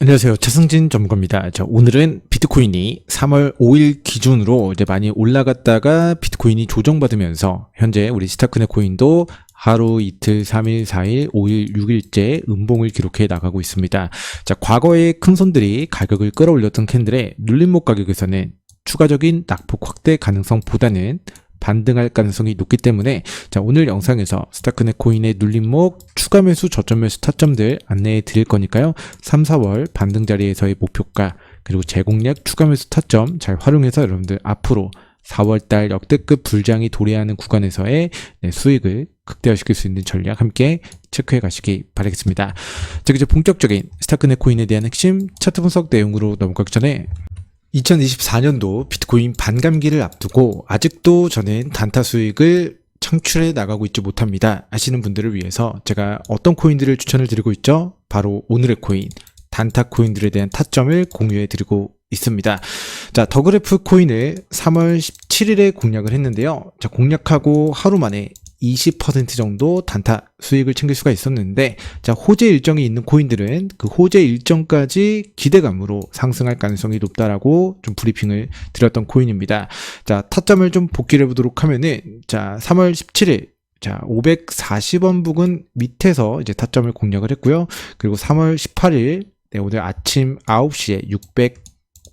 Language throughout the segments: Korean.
안녕하세요. 최승진 전문가입니다. 자, 오늘은 비트코인이 3월 5일 기준으로 이제 많이 올라갔다가 비트코인이 조정받으면서 현재 우리 스타크넷 코인도 하루, 이틀, 3일, 4일, 5일, 6일째 음봉을 기록해 나가고 있습니다. 자, 과거에 큰 손들이 가격을 끌어올렸던 캔들의 눌림목 가격에서는 추가적인 낙폭 확대 가능성보다는 반등할 가능성이 높기 때문에 자 오늘 영상에서 스타크넷 코인의 눌림목 추가 매수 저점 매수 타점들 안내해 드릴 거니까요 3, 4월 반등 자리에서의 목표가 그리고 제공략 추가 매수 타점 잘 활용해서 여러분들 앞으로 4월달 역대급 불장이 도래하는 구간에서의 네, 수익을 극대화시킬 수 있는 전략 함께 체크해 가시기 바라겠습니다. 자 이제 본격적인 스타크넷 코인에 대한 핵심 차트 분석 내용으로 넘어가기 전에 2024년도 비트코인 반감기를 앞두고 아직도 저는 단타 수익을 창출해 나가고 있지 못합니다. 하시는 분들을 위해서 제가 어떤 코인들을 추천을 드리고 있죠? 바로 오늘의 코인, 단타 코인들에 대한 타점을 공유해 드리고 있습니다. 자, 더그래프 코인을 3월 17일에 공략을 했는데요. 자, 공략하고 하루 만에 20% 정도 단타 수익을 챙길 수가 있었는데 자 호재 일정이 있는 코인들은 그 호재 일정까지 기대감으로 상승할 가능성이 높다라고 좀 브리핑을 드렸던 코인입니다. 자 타점을 좀 복귀를 해보도록 하면은 자 3월 17일 자 540원 부근 밑에서 이제 타점을 공략을 했고요. 그리고 3월 18일 네, 오늘 아침 9시에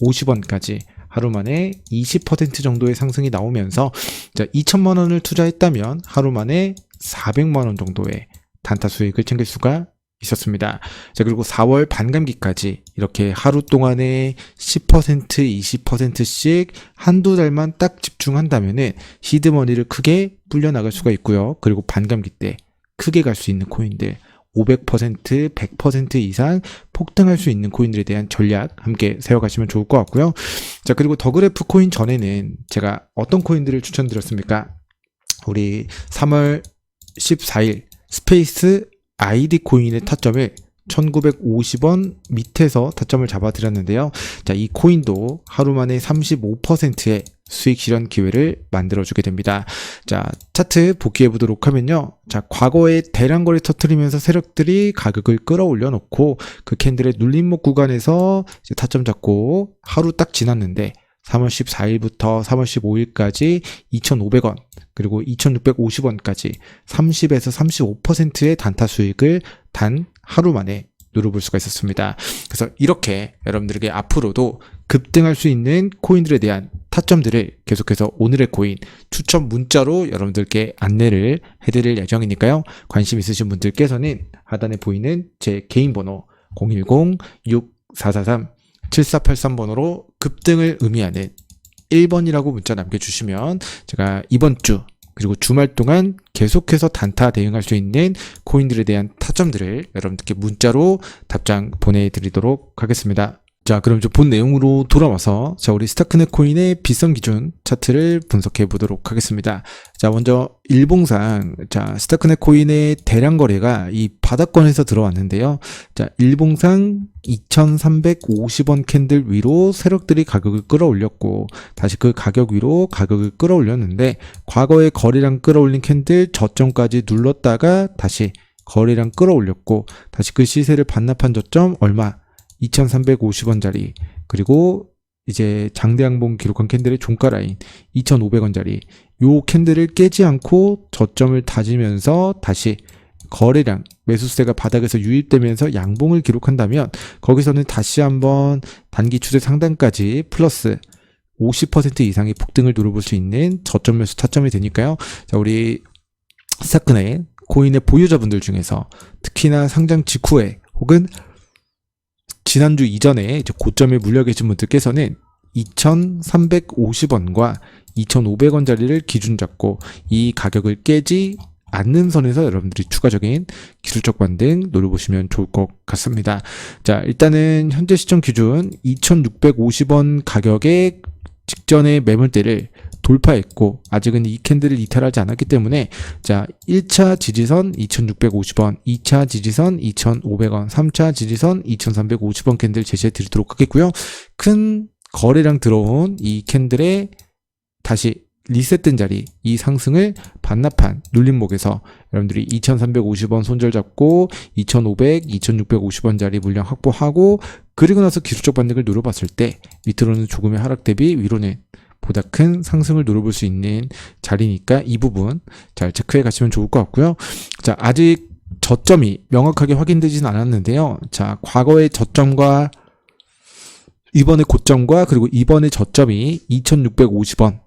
650원까지 하루 만에 20% 정도의 상승이 나오면서 자, 2천만 원을 투자했다면 하루 만에 400만 원 정도의 단타 수익을 챙길 수가 있었습니다. 자, 그리고 4월 반감기까지 이렇게 하루 동안에 10%, 20%씩 한두 달만 딱 집중한다면은 시드머니를 크게 불려나갈 수가 있고요. 그리고 반감기 때 크게 갈 수 있는 코인들 500%, 100% 이상 폭등할 수 있는 코인들에 대한 전략 함께 세워가시면 좋을 것 같고요. 자, 그리고 더그래프 코인 전에는 제가 어떤 코인들을 추천드렸습니까? 우리 3월 14일 스페이스 아이디 코인의 타점을 1950원 밑에서 타점을 잡아드렸는데요. 자, 이 코인도 하루 만에 35%의 수익 실현 기회를 만들어주게 됩니다. 자, 차트 복귀해 보도록 하면요. 자, 과거에 대량 거래 터트리면서 세력들이 가격을 끌어올려 놓고 그 캔들의 눌림목 구간에서 타점 잡고 하루 딱 지났는데 3월 14일부터 3월 15일까지 2,500원, 그리고 2,650원까지 30에서 35%의 단타 수익을 단 하루 만에 누려볼 수가 있었습니다. 그래서 이렇게 여러분들에게 앞으로도 급등할 수 있는 코인들에 대한 타점들을 계속해서 오늘의 코인 추천 문자로 여러분들께 안내를 해드릴 예정이니까요. 관심 있으신 분들께서는 하단에 보이는 제 개인 번호 010-6443-7483번호로 급등을 의미하는 1번이라고 문자 남겨주시면 제가 이번 주 그리고 주말 동안 계속해서 단타 대응할 수 있는 코인들에 대한 타점들을 여러분들께 문자로 답장 보내드리도록 하겠습니다. 자, 그럼 이제 본 내용으로 돌아와서 자, 우리 스타크넷 코인의 비선 기준 차트를 분석해 보도록 하겠습니다. 자, 먼저 일봉상 자, 스타크넷 코인의 대량 거래가 이 바닥권에서 들어왔는데요. 자, 일봉상 2,350원 캔들 위로 세력들이 가격을 끌어올렸고 다시 그 가격 위로 가격을 끌어올렸는데 과거에 거래량 끌어올린 캔들 저점까지 눌렀다가 다시 거래량 끌어올렸고 다시 그 시세를 반납한 저점 얼마 2,350원짜리 그리고 이제 장대양봉 기록한 캔들의 종가 라인 2,500원짜리 요 캔들을 깨지 않고 저점을 다지면서 다시 거래량 매수세가 바닥에서 유입되면서 양봉을 기록한다면 거기서는 다시 한번 단기 추세 상단까지 플러스 50% 이상의 폭등을 누려볼 수 있는 저점 매수 타점이 되니까요. 자, 우리 스타크넷 코인의 보유자분들 중에서 특히나 상장 직후에 혹은 지난주 이전에 이제 고점에 물려 계신 분들께서는 2,350원과 2,500원짜리를 기준 잡고 이 가격을 깨지 않는 선에서 여러분들이 추가적인 기술적 반등 노려보시면 좋을 것 같습니다. 자, 일단은 현재 시점 기준 2,650원 가격의 직전의 매물대를 돌파했고 아직은 이 캔들을 이탈하지 않았기 때문에 자 1차 지지선 2650원 2차 지지선 2500원 3차 지지선 2350원 캔들 제시해 드리도록 하겠고요. 큰 거래량 들어온 이 캔들의 다시 리셋된 자리 이 상승을 반납한 눌림목에서 여러분들이 2,350원 손절 잡고 2,500, 2,650원 자리 물량 확보하고 그리고 나서 기술적 반등을 노려봤을 때 밑으로는 조금의 하락 대비 위로는 보다 큰 상승을 노려볼 수 있는 자리니까 이 부분 잘 체크해 가시면 좋을 것 같고요. 자, 아직 저점이 명확하게 확인되진 않았는데요. 자, 과거의 저점과 이번의 고점과 그리고 이번의 저점이 2,650원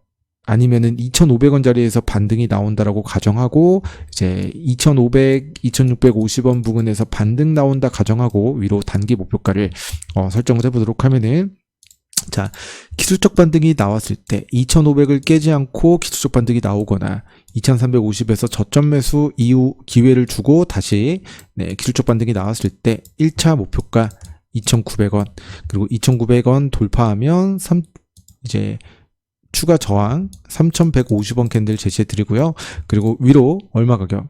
아니면은 2,500원 자리에서 반등이 나온다라고 가정하고 이제 2,500, 2,650원 부근에서 반등 나온다 가정하고 위로 단기 목표가를 어, 설정을 해보도록 하면은 자 기술적 반등이 나왔을 때 2,500을 깨지 않고 기술적 반등이 나오거나 2,350에서 저점 매수 이후 기회를 주고 다시 네, 기술적 반등이 나왔을 때 1차 목표가 2,900원 그리고 2,900원 돌파하면 3 이제 추가 저항 3,150원 캔들 제시해 드리고요. 그리고 위로 얼마 가격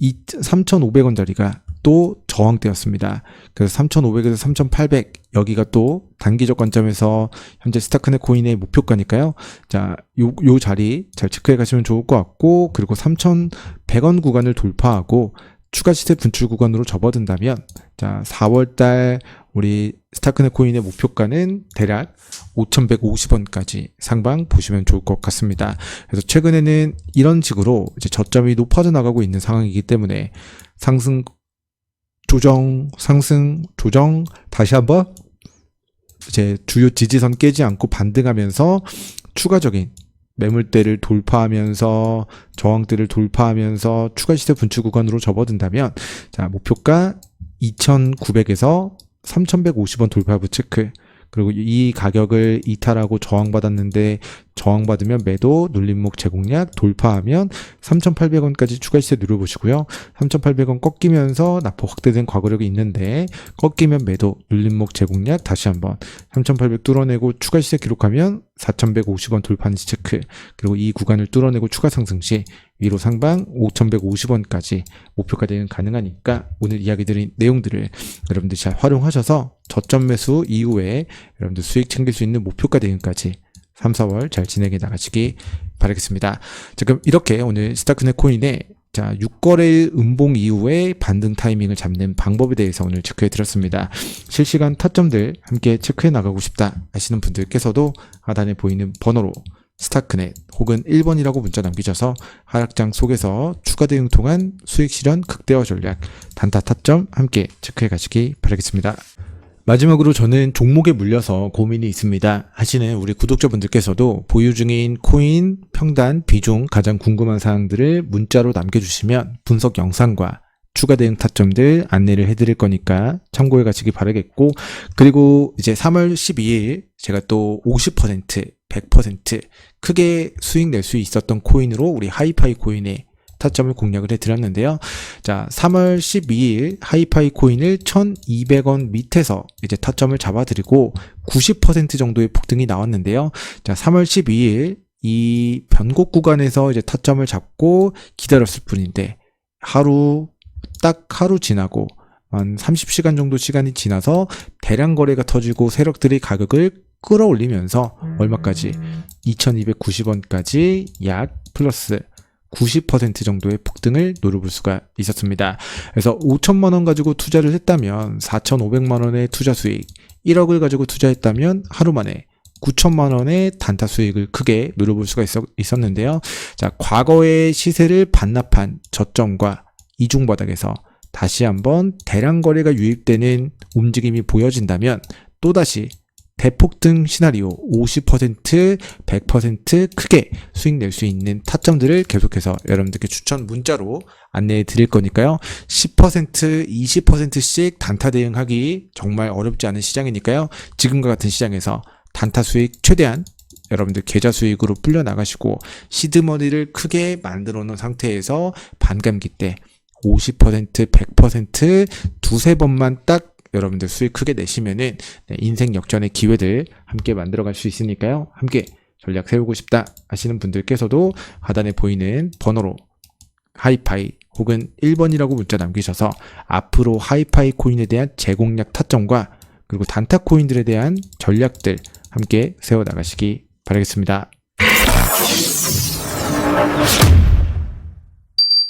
3,500원짜리가 또 저항대였습니다. 그래서 3,500에서 3,800 여기가 또 단기적 관점에서 현재 스타크넷 코인의 목표가니까요. 자, 요, 요 자리 잘 체크해 가시면 좋을 것 같고 그리고 3,100원 구간을 돌파하고 추가 시세 분출 구간으로 접어든다면 자 4월달 우리 스타크넷 코인의 목표가는 대략 5,150원까지 상방 보시면 좋을 것 같습니다. 그래서 최근에는 이런 식으로 이제 저점이 높아져 나가고 있는 상황이기 때문에 상승 조정 상승 조정 다시 한번 이제 주요 지지선 깨지 않고 반등하면서 추가적인 매물대를 돌파하면서 저항대를 돌파하면서 추가 시세 분출 구간으로 접어든다면 자 목표가 2,900에서 3,150원 돌파 여부 체크 그리고 이 가격을 이탈하고 저항받았는데 저항받으면 매도 눌림목 제공량 돌파하면 3,800원까지 추가 시세 누려보시고요. 3,800원 꺾이면서 납포 확대된 과거력이 있는데 꺾이면 매도 눌림목 제공량 다시 한번 3,800 뚫어내고 추가 시세 기록하면 4,150원 돌파한지 체크 그리고 이 구간을 뚫어내고 추가 상승 시 위로 상방 5,150원까지 목표가되는 가능하니까 오늘 이야기 드린 내용들을 여러분들 잘 활용하셔서 저점 매수 이후에 여러분들 수익 챙길 수 있는 목표가 대응까지 3, 4월 잘 진행해 나가시기 바라겠습니다. 자, 그럼 이렇게 오늘 스타크넷 코인의 자, 6거래일 음봉 이후에 반등 타이밍을 잡는 방법에 대해서 오늘 체크해 드렸습니다. 실시간 타점들 함께 체크해 나가고 싶다 하시는 분들께서도 하단에 보이는 번호로 스타크넷 혹은 1번이라고 문자 남기셔서 하락장 속에서 추가 대응 통한 수익 실현 극대화 전략 단타 타점 함께 체크해 가시기 바라겠습니다. 마지막으로 저는 종목에 물려서 고민이 있습니다 하시는 우리 구독자분들께서도 보유 중인 코인, 평단, 비중 가장 궁금한 사항들을 문자로 남겨주시면 분석 영상과 추가 대응 타점들 안내를 해드릴 거니까 참고해 가시기 바라겠고 그리고 이제 3월 12일 제가 또 50% 100% 크게 수익 낼 수 있었던 코인으로 우리 하이파이 코인에 타점을 공략을 해드렸는데요. 자, 3월 12일 하이파이 코인을 1200원 밑에서 이제 타점을 잡아드리고 90% 정도의 폭등이 나왔는데요. 자, 3월 12일 이 변곡 구간에서 이제 타점을 잡고 기다렸을 뿐인데 하루 딱 하루 지나고 한 30시간 정도 시간이 지나서 대량 거래가 터지고 세력들이 가격을 끌어올리면서 얼마까지? 2290원까지 약 플러스 90% 정도의 폭등을 노려볼 수가 있었습니다. 그래서 5천만 원 가지고 투자를 했다면 4,500만 원의 투자 수익, 1억을 가지고 투자했다면 하루 만에 9천만 원의 단타 수익을 크게 누려볼 수가 있었, 는데요. 자, 과거의 시세를 반납한 저점과 이중 바닥에서 다시 한번 대량 거래가 유입되는 움직임이 보여진다면 또다시 대폭등 시나리오 50%, 100% 크게 수익 낼 수 있는 타점들을 계속해서 여러분들께 추천 문자로 안내해 드릴 거니까요. 10%, 20%씩 단타 대응하기 정말 어렵지 않은 시장이니까요. 지금과 같은 시장에서 단타 수익 최대한 여러분들 계좌 수익으로 풀려 나가시고 시드머니를 크게 만들어 놓은 상태에서 반감기 때 50%, 100% 두세 번만 딱 여러분들 수익 크게 내시면은 네, 인생 역전의 기회들 함께 만들어갈 수 있으니까요. 함께 전략 세우고 싶다 하시는 분들께서도 하단에 보이는 번호로 하이파이 혹은 1번이라고 문자 남기셔서 앞으로 하이파이 코인에 대한 제공략 타점과 그리고 단타 코인들에 대한 전략들 함께 세워 나가시기 바라겠습니다.